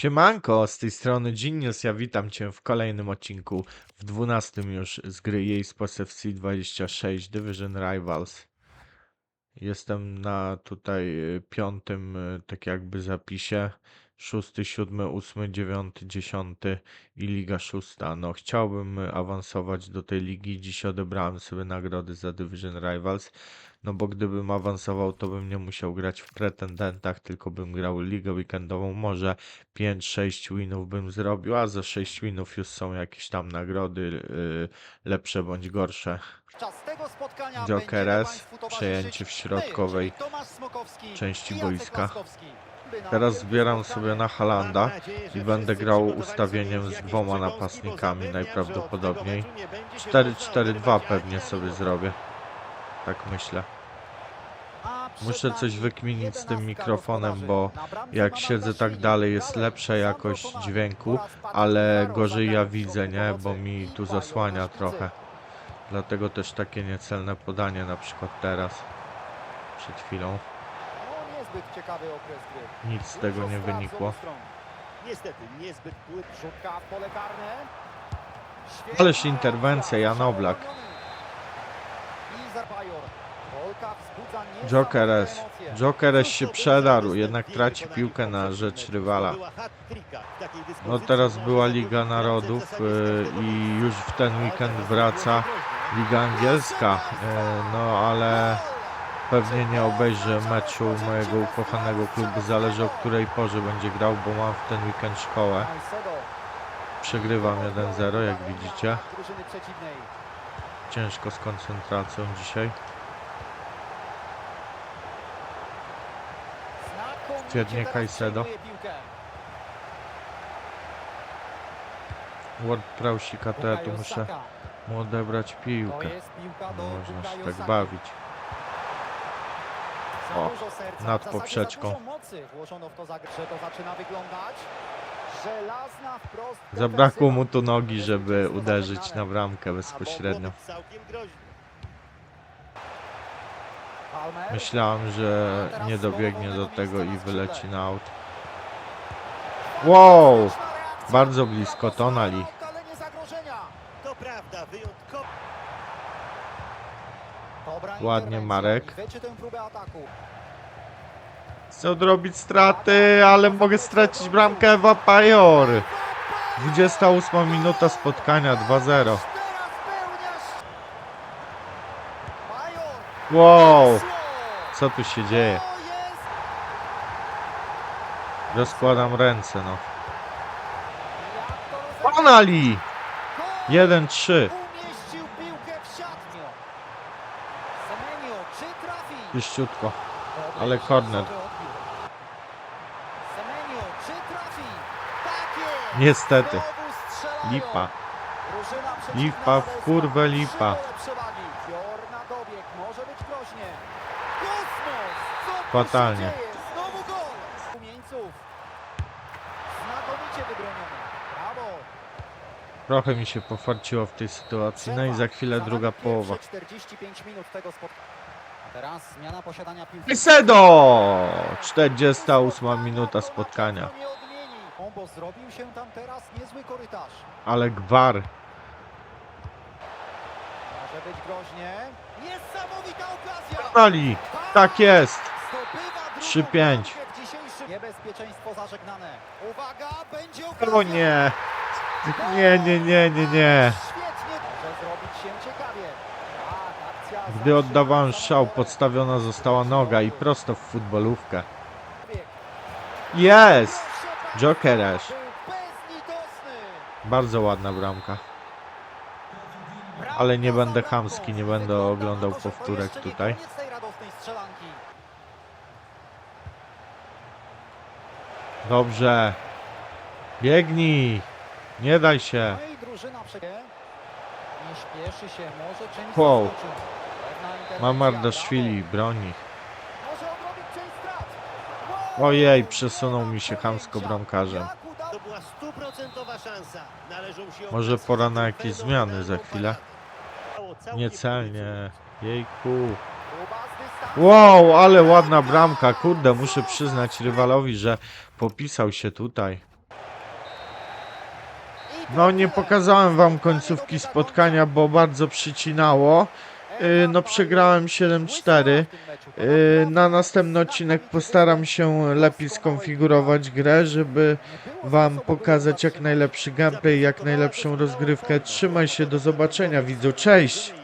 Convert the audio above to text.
Siemanko, z tej strony Genius, ja witam Cię w kolejnym odcinku, w 12 już z gry jej Sports FC 26 Division Rivals. Jestem na tutaj y, piątym, y, tak jakby zapisie, szósty, siódmy, ósmy, dziewiąty, dziesiąty i Liga Szósta. No chciałbym awansować do tej ligi, dziś odebrałem sobie nagrody za Division Rivals, no bo gdybym awansował, to bym nie musiał grać w pretendentach, tylko bym grał ligę weekendową, może 5-6 winów bym zrobił, a za 6 winów już są jakieś tam nagrody yy, lepsze bądź gorsze. Jokeres, przejęcie w środkowej części boiska. Teraz zbieram sobie na Halanda i będę grał ustawieniem z dwoma napastnikami najprawdopodobniej. 4-4-2 pewnie sobie zrobię. Tak myślę. Muszę coś wykminić z tym 11 mikrofonem, bo jak siedzę tak dalej jest lepsza jakość dźwięku, ale gorzej ja widzę, nie? Bo mi tu zasłania trochę. Dlatego też takie niecelne podanie na przykład teraz. Przed chwilą. Niezbyt ciekawy okres gry. Nic z tego nie wynikło. Niestety niezbyt płyt rzutka w pole karne. Ależ interwencja, Jan Oblak. Jokeres. Jokeres się przedarł, jednak traci piłkę na rzecz rywala. No teraz była Liga Narodów y, i już w ten weekend wraca Liga Angielska. Y, No ale pewnie nie obejrzę meczu mojego ukochanego klubu. Zależy o której porze będzie grał, bo mam w ten weekend szkołę. Przegrywam 1-0, jak widzicie. Ciężko z koncentracją dzisiaj. Świetnie piłkę. Ward Prausika to ja tu muszę mu odebrać piłkę. można się tak bawić. O, nad poprzeczką. Zabrakło mu tu nogi, żeby uderzyć na bramkę bezpośrednio. Myślałem, że nie dobiegnie do tego i wyleci na aut. Wow! Bardzo blisko, Tonali. Ale nie zagrożenia. To prawda, wyjątkowo. Dobra Ładnie, Marek. Chcę odrobić straty, ale mogę stracić bramkę Vapajor. 28 minuta spotkania 2-0. Teraz pełniasz. Bajor. Wow! Co tu się dzieje? Rozkładam ręce, no. Gol! 1-3. Tu Fatalnie. się dzieje? Znowu gol! Umieńców. Znakomicie wybronione. Brawo! Trochę mi się pofarciło w tej sytuacji. No i za chwilę druga połowa. 45 minut tego spotkania. Teraz zmiana posiadania piłki. Caicedo! 48 minuta spotkania. O, bo zrobił się tam teraz niezły korytarz. Ale gwar. Może być groźnie. Niesamowita okazja! Tonali! Tak jest! Zdobywa drugą 3-5. bramkę w dzisiejszym- Niebezpieczeństwo zażegnane. Uwaga, będzie okazja! O nie! Nie, nie, nie, nie, nie. Świetnie! Może zrobić się ciekawie. Tak, akcja Gdy oddawałem gołem. podstawiona została noga i prosto w futbolówkę. Jest! Proszę Jokeres. Był bezlitosny. Bardzo ładna bramka. Ale nie będę chamski, nie będę oglądał powtórek tutaj. Dobrze. Biegnij! Nie daj się. Wow. Zaskoczyć. Pewna interwencja, Mam Mardaszwili, broni. Ojej, przesunął mi się chamsko bramkarzem. Może pora na jakieś zmiany za chwilę. Niecelnie. Jejku. Wow, ale ładna bramka. Kurde, muszę przyznać rywalowi, że popisał się tutaj. No nie pokazałem wam końcówki spotkania, bo bardzo przycinało. Yy, no przegrałem 7-4. Yy, Na następny odcinek postaram się lepiej skonfigurować grę, żeby wam pokazać jak najlepszy gameplay, jak najlepszą rozgrywkę. Trzymaj się, do zobaczenia widzu, cześć!